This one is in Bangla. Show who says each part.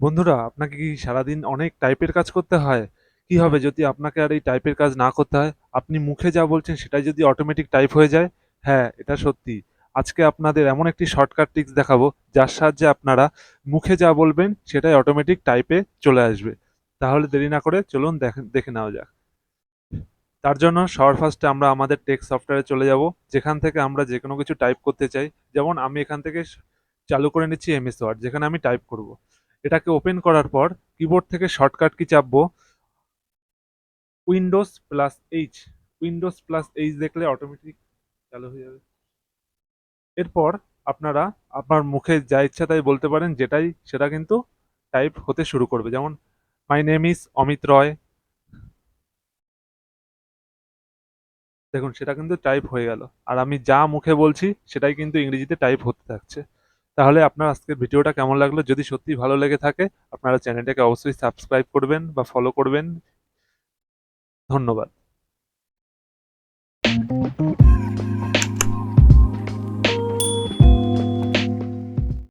Speaker 1: বন্ধুরা, আপনাকে কি সারাদিন অনেক টাইপের কাজ করতে হয়? কি হবে যদি আপনাকে আর এই টাইপের কাজ না করতে হয়? আপনি মুখে যা বলছেন সেটাই যদি অটোমেটিক টাইপ হয়ে যায় হ্যাঁ এটা সত্যি। আজকে আপনাদের এমন একটি শর্টকাট ট্রিক্স দেখাবো, যার সাহায্যে আপনারা মুখে যা বলবেন সেটাই অটোমেটিক টাইপে চলে আসবে। তাহলে দেরি না করে চলুন দেখে দেখে নেওয়া যাক। তার জন্য সবার ফার্স্টে আমরা আমাদের টেক্স সফটওয়্যারে চলে যাব, যেখান থেকে আমরা যে কোনো কিছু টাইপ করতে চাই। যেমন আমি এখান থেকে চালু করে নিচ্ছি এমএস ওয়ার্ড যেখানে আমি টাইপ করব। এটাকে ওপেন করার পর কিবোর্ড থেকে শর্টকাট কি চাপবো? Windows plus H Windows plus H দেখলে অটোমেটিক চালু হয়ে যাবে। এরপর আপনারা আপনার মুখে যা ইচ্ছা তাই বলতে পারেন, যেটাই সেটা কিন্তু টাইপ হতে শুরু করবে। যেমন my name is Amit Roy দেখুন, সেটা কিন্তু টাইপ হয়ে গেল। আর আমি যা মুখে বলছি, সেটাই কিন্তু ইংরেজিতে টাইপ হতে থাকছে। তাহলে আপনার আজকের ভিডিওটা কেমন লাগল? যদি সত্যি ভালো লেগে থাকে, আপনারা চ্যানেলটাকে অবশ্যই সাবস্ক্রাইব করবেন বা ফলো করবেন। ধন্যবাদ।